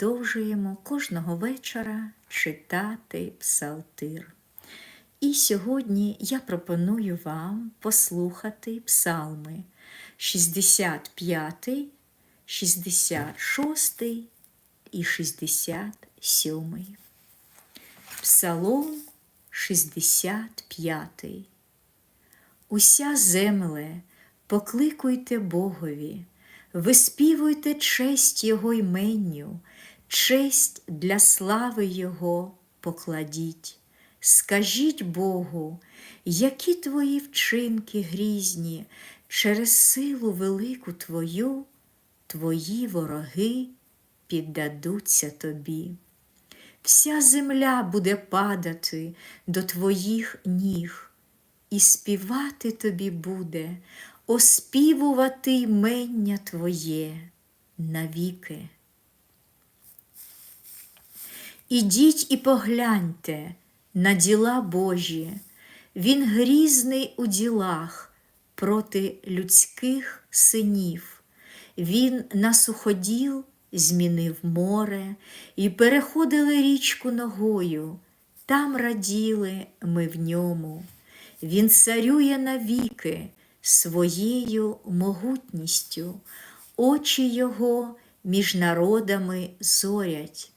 продовжуємо кожного вечора читати псалтир. І сьогодні я пропоную вам послухати псалми 65, 66 і 67. Псалом 65. Уся земле, покликуйте Богові, виспівуйте честь Його йменню, честь для слави Його покладіть. Скажіть Богу, які твої вчинки грізні, через силу велику Твою, твої вороги піддадуться тобі. Вся земля буде падати до твоїх ніг, і співати тобі буде, оспівувати ймення Твоє навіки. Ідіть і погляньте на діла Божі, Він грізний у ділах проти людських синів. Він на суходіл змінив море і переходили річку ногою, там раділи ми в ньому. Він царює навіки своєю могутністю, очі його між народами зорять,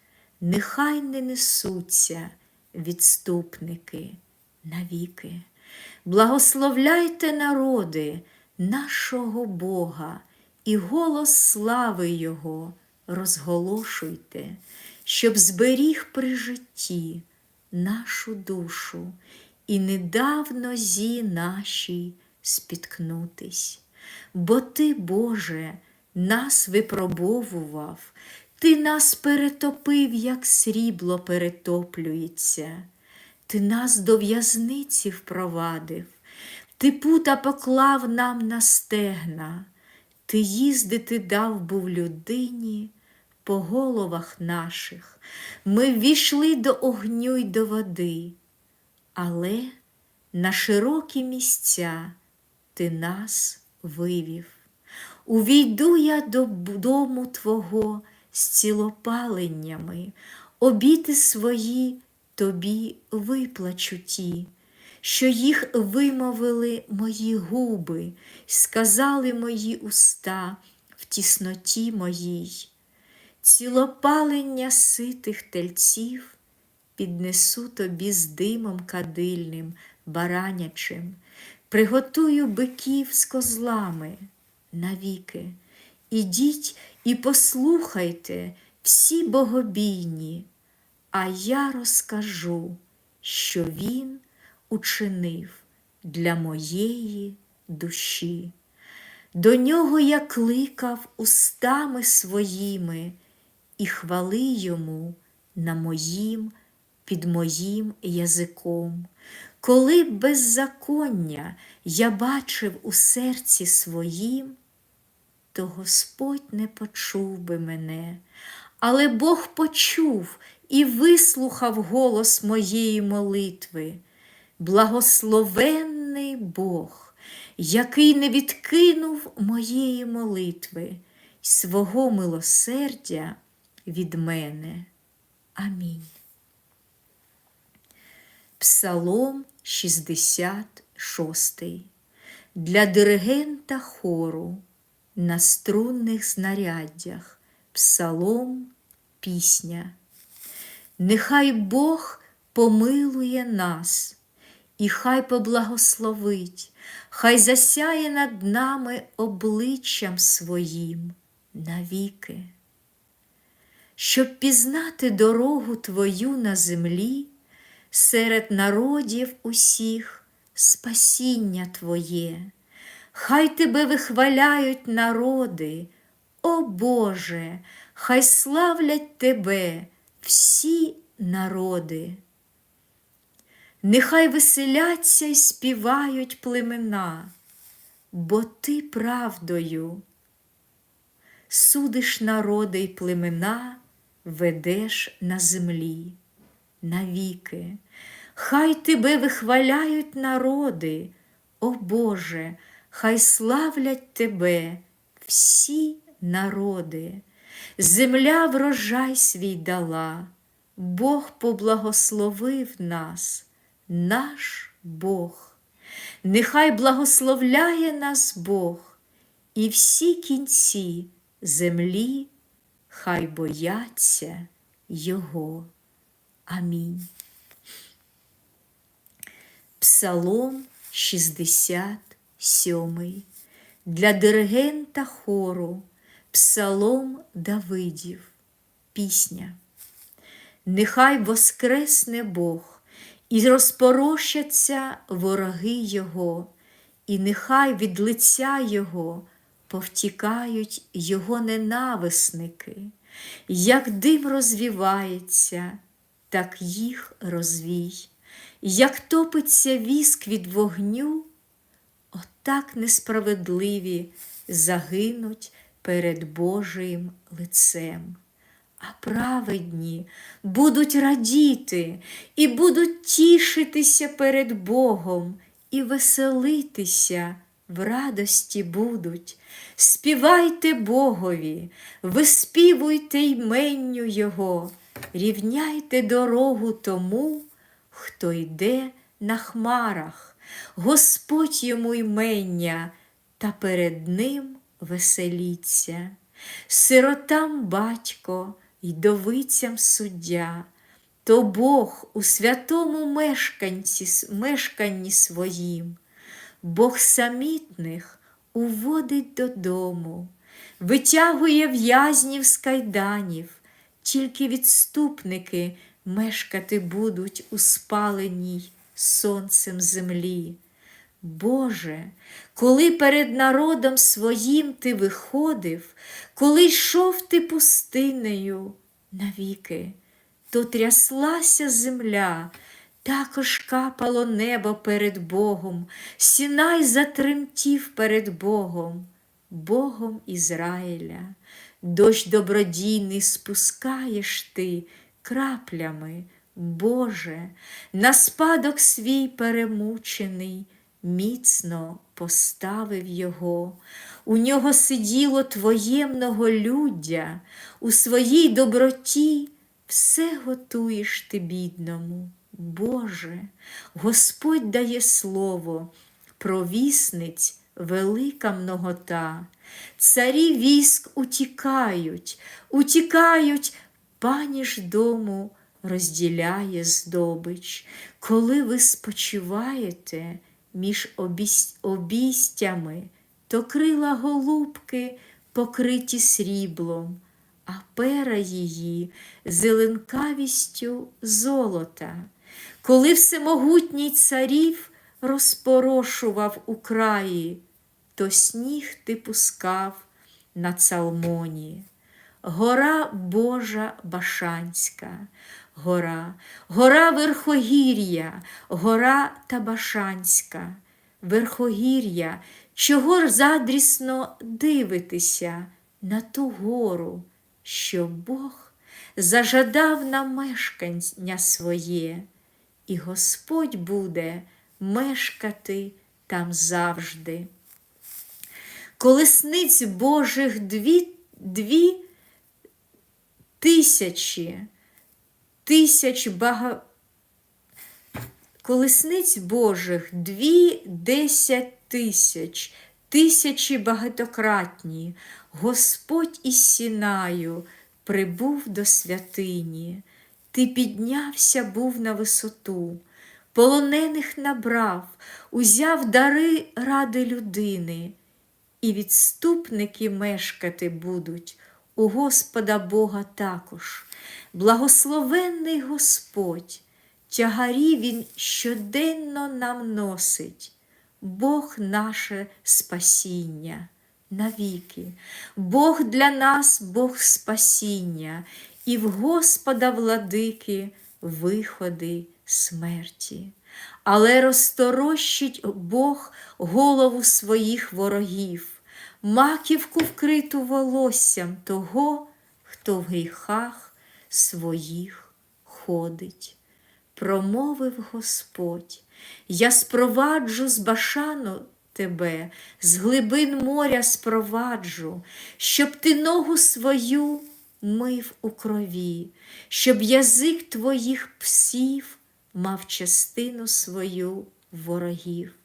нехай не несуться відступники навіки. Благословляйте народи нашого Бога і голос слави Його розголошуйте, щоб зберіг при житті нашу душу і не дав нозі нашій спіткнутись. Бо Ти, Боже, нас випробовував, Ти нас перетопив, як срібло перетоплюється, Ти нас до в'язниці впровадив, Ти пута поклав нам на стегна, Ти їздити дав був людині по головах наших. Ми ввійшли до огню й до води, але на широкі місця ти нас вивів. Увійду я до дому Твого з цілопаленнями, обіти свої тобі виплачу ті, що їх вимовили мої губи, сказали мої уста в тісноті моїй. Цілопалення ситих тельців піднесу тобі з димом кадильним, баранячим, приготую биків з козлами навіки. Ідіть і послухайте всі богобійні, а я розкажу, що він учинив для моєї душі. До нього я кликав устами своїми і хвали йому на моїм, під моїм язиком. Коли беззаконня я бачив у серці своїм, то Господь не почув би мене, але Бог почув і вислухав голос моєї молитви. Благословенний Бог, який не відкинув моєї молитви й свого милосердя від мене. Амінь. Псалом 66 для диригента хору на струнних знаряддях, Псалом пісня. Нехай Бог помилує нас, і хай поблагословить, хай засяє над нами обличчям своїм навіки. Щоб пізнати дорогу Твою на землі, серед народів усіх спасіння Твоє, хай Тебе вихваляють народи, о Боже, хай славлять Тебе всі народи. Нехай веселяться й співають племена, бо Ти правдою судиш народи й племена, ведеш на землі навіки. Хай тебе вихваляють народи, о Боже, хай славлять Тебе всі народи, земля врожай свій дала, Бог поблагословив нас, наш Бог. Нехай благословляє нас Бог, і всі кінці землі хай бояться Його. Амінь. Псалом 67 для диригента хору, Псалом Давидів, пісня. Нехай воскресне Бог, і розпорощаться вороги Його, і нехай від лиця Його повтікають Його ненависники, як дим розвівається, так їх розвій, як топиться віск від вогню, отак несправедливі загинуть перед Божим лицем. А праведні будуть радіти і будуть тішитися перед Богом і веселитися в радості будуть. Співайте Богові, виспівуйте йменню Його, рівняйте дорогу тому, хто йде на хмарах, Господь йому ймення, та перед ним веселіться. Сиротам батько й довицям суддя, то Бог у святому мешканці, мешканні своїм, Бог самітних уводить додому, витягує в'язнів з кайданів, тільки відступники мешкати будуть у спаленій сонцем землі. Боже, коли перед народом своїм ти виходив, коли йшов ти пустинею навіки, то тряслася земля, також капало небо перед Богом, сінай затремтів перед Богом, Богом Ізраїля, дощ добродійний спускаєш ти краплями, Боже, на спадок свій перемучений міцно поставив його, у нього сиділо твоє многолюддя, у своїй доброті все готуєш ти бідному. Боже, Господь дає слово, провісниць велика многота, царі військ утікають, утікають, пані ж дому розділяє здобич, коли ви спочиваєте між обістями, то крила голубки покриті сріблом, а пера її зеленкавістю золота, коли всемогутній царів розпорошував у краї, то сніг ти пускав на цалмоні. Гора Божа Башанська, гора, гора Верхогір'я, гора Табашанська, Верхогір'я, чого ж задрісно дивитися на ту гору, що Бог зажадав на мешкання своє, і Господь буде мешкати там завжди. Колесниць Божих дві, дві тисячі, тисяч бага... колесниць Божих дві десять тисяч, тисячі багатократні, Господь із Сінаю прибув до святині, ти піднявся був на висоту, полонених набрав, узяв дари ради людини, і відступники мешкати будуть у Господа Бога також. Благословенний Господь, тягарі Він щоденно нам носить, Бог наше спасіння навіки, Бог для нас, Бог спасіння, і в Господа владики виходи смерті. Але розторощить Бог голову своїх ворогів, маківку вкриту волоссям того, хто в гріхах своїх ходить. Промовив Господь, я спроваджу з башану тебе, з глибин моря спроваджу, щоб ти ногу свою мив у крові, щоб язик твоїх псів мав частину свою ворогів.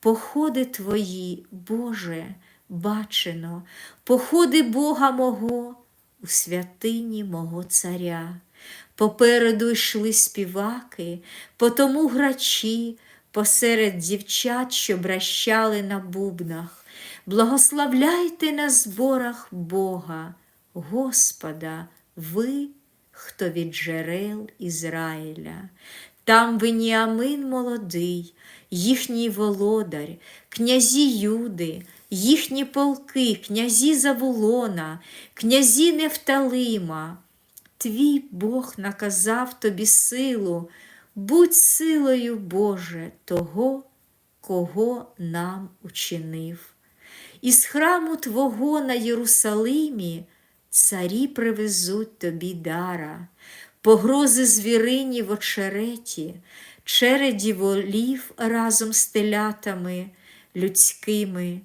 Походи твої, Боже, бачено, походи Бога мого у святині мого царя. Попереду йшли співаки, потому грачі, посеред дівчат, що бращали на бубнах. Благословляйте на зборах Бога, Господа, ви, хто від джерел Ізраїля. Там Веніамин молодий, їхній володар, князі Юди, їхні полки, князі Завулона, князі Нефталима. Твій Бог наказав тобі силу, будь силою, Боже, того, кого нам учинив. Із храму Твого на Єрусалимі царі привезуть тобі дара, погрози звірині в очереті, череді волів разом з телятами людськими.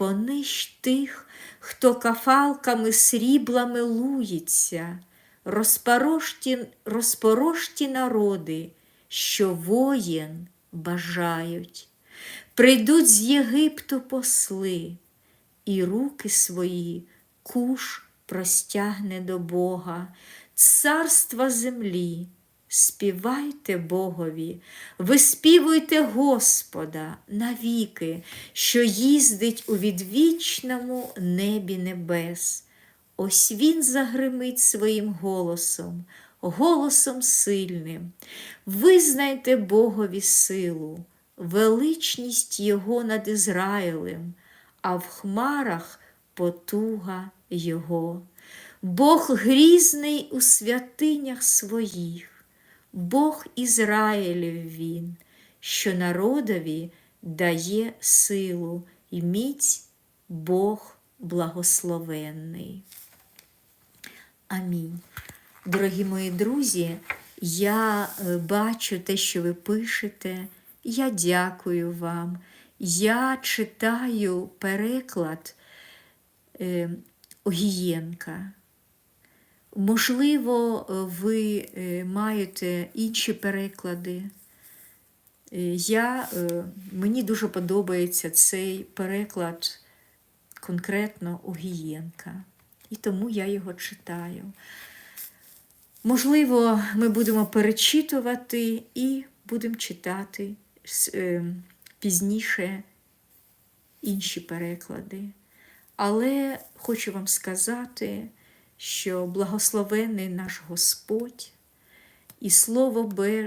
Понищ тих, хто кафалками сріблами лується, розпорожті, розпорожті народи, що воїн бажають. Прийдуть з Єгипту посли, і руки свої куш простягне до Бога, царства землі. Співайте Богові, виспівуйте Господа навіки, що їздить у відвічному небі небес. Ось він загримить своїм голосом, голосом сильним. Визнайте Богові силу, величність Його над Ізраїлем, а в хмарах потуга Його. Бог грізний у святинях своїх. Бог Ізраїлів Він, що народові дає силу і міць Бог благословенний. Амінь. Дорогі мої друзі, я е, бачу те, що ви пишете. Я дякую вам. Я читаю переклад е, Огієнка. Можливо, ви е, маєте інші переклади. Е, Я, е, Мені дуже подобається цей переклад конкретно Огієнка, і тому я його читаю. Можливо, ми будемо перечитувати і будемо читати пізніше інші переклади. Але хочу вам сказати, що благословений наш Господь і Слово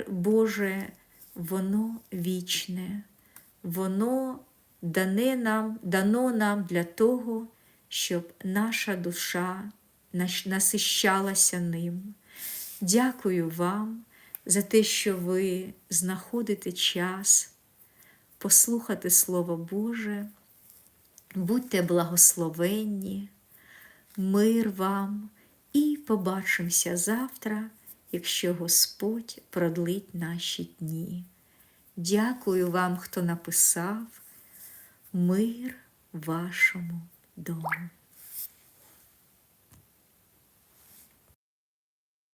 Боже, воно вічне, воно дане нам, дано нам для того, щоб наша душа насищалася ним. Дякую вам за те, що ви знаходите час послухати Слово Боже. Будьте благословенні, мир вам і побачимося завтра, якщо Господь продлить наші дні. Дякую вам, хто написав мир вашому дому.